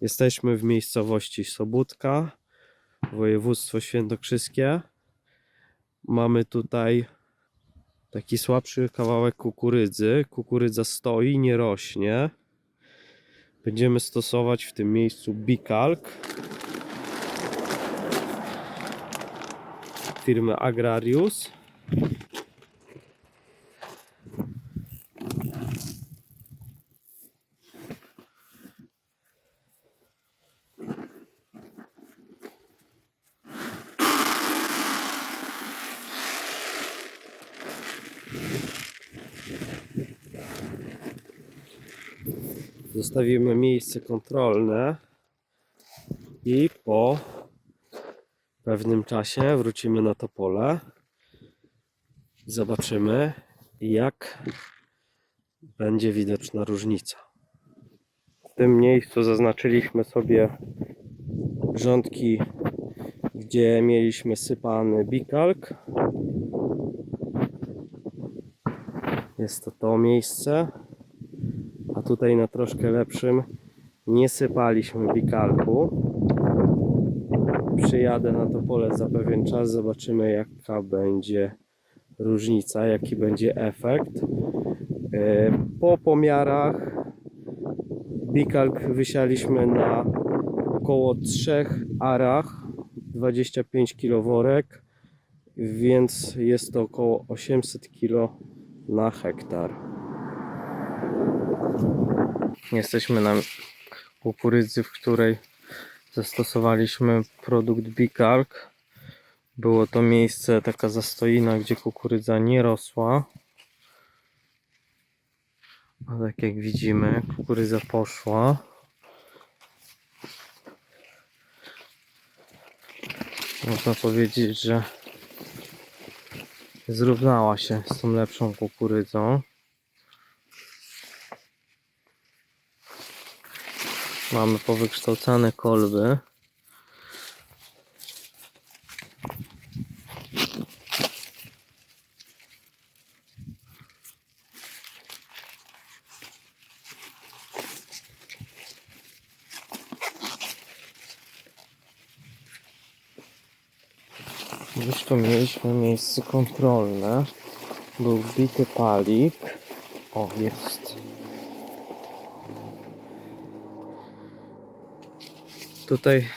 Jesteśmy w miejscowości Sobótka, województwo świętokrzyskie. Mamy tutaj taki słabszy kawałek kukurydzy. Kukurydza stoi, nie rośnie. Będziemy stosować w tym miejscu Bikalk firmy Agrarius. Zostawimy miejsce kontrolne i po pewnym czasie wrócimy na to pole zobaczymy jak będzie widoczna różnica. W tym miejscu zaznaczyliśmy sobie rządki, gdzie mieliśmy sypany bikalk. Jest to to miejsce. Tutaj na troszkę lepszym nie sypaliśmy bikalku. Przyjadę na to pole za pewien czas, zobaczymy jaka będzie różnica, jaki będzie efekt. E, Po pomiarach bikalk wysialiśmy na około 3 arach 25 kg worek, więc jest to około 800 kg na hektar. Jesteśmy na kukurydzy, w której zastosowaliśmy produkt Bikalk. Było to miejsce, taka zastoina, gdzie kukurydza nie rosła. A tak jak widzimy, kukurydza poszła. Można powiedzieć, że zrównała się z tą lepszą kukurydzą. Mamy powykształcane kolby. Już tu mieliśmy miejsce kontrolne. Był wbity palik. O, jest. Tutaj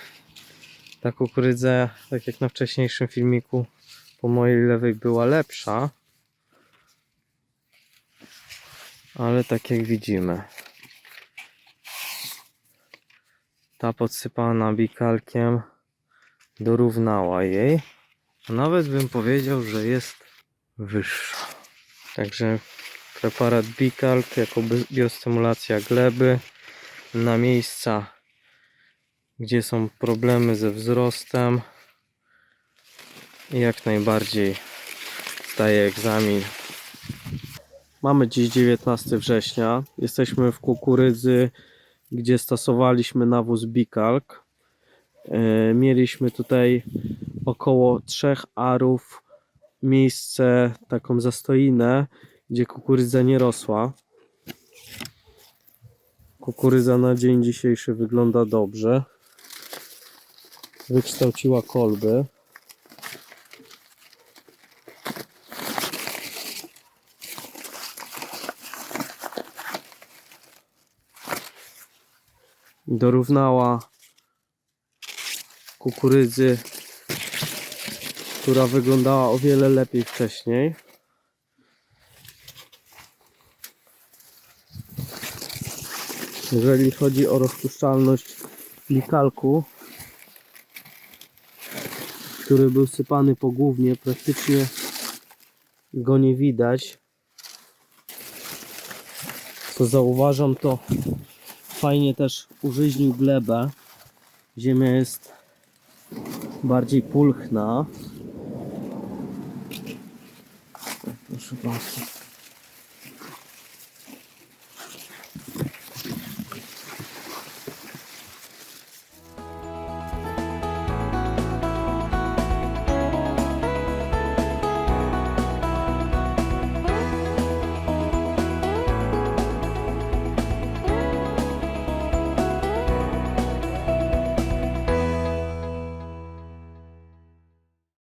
ta kukurydza, tak jak na wcześniejszym filmiku, po mojej lewej była lepsza. Ale tak jak widzimy, ta podsypana bikalkiem dorównała jej. Nawet bym powiedział, że jest wyższa. Także preparat Bikalk jako bi- biostymulacja gleby na miejsca gdzie są problemy ze wzrostem i jak najbardziej zdaje egzamin. Mamy dziś 19 września. Jesteśmy w kukurydzy, gdzie stosowaliśmy nawóz Bikalk. E, Mieliśmy tutaj około 3 arów miejsce, taką zastoinę, gdzie kukurydza nie rosła. Kukurydza na dzień dzisiejszy wygląda dobrze wykształciła kolby. Dorównała kukurydzy, która wyglądała o wiele lepiej wcześniej. Jeżeli chodzi o rozpuszczalność likalku, który był sypany po głównie, praktycznie go nie widać. Co zauważam, to fajnie też użyźnił glebę. Ziemia jest bardziej pulchna. Proszę bardzo.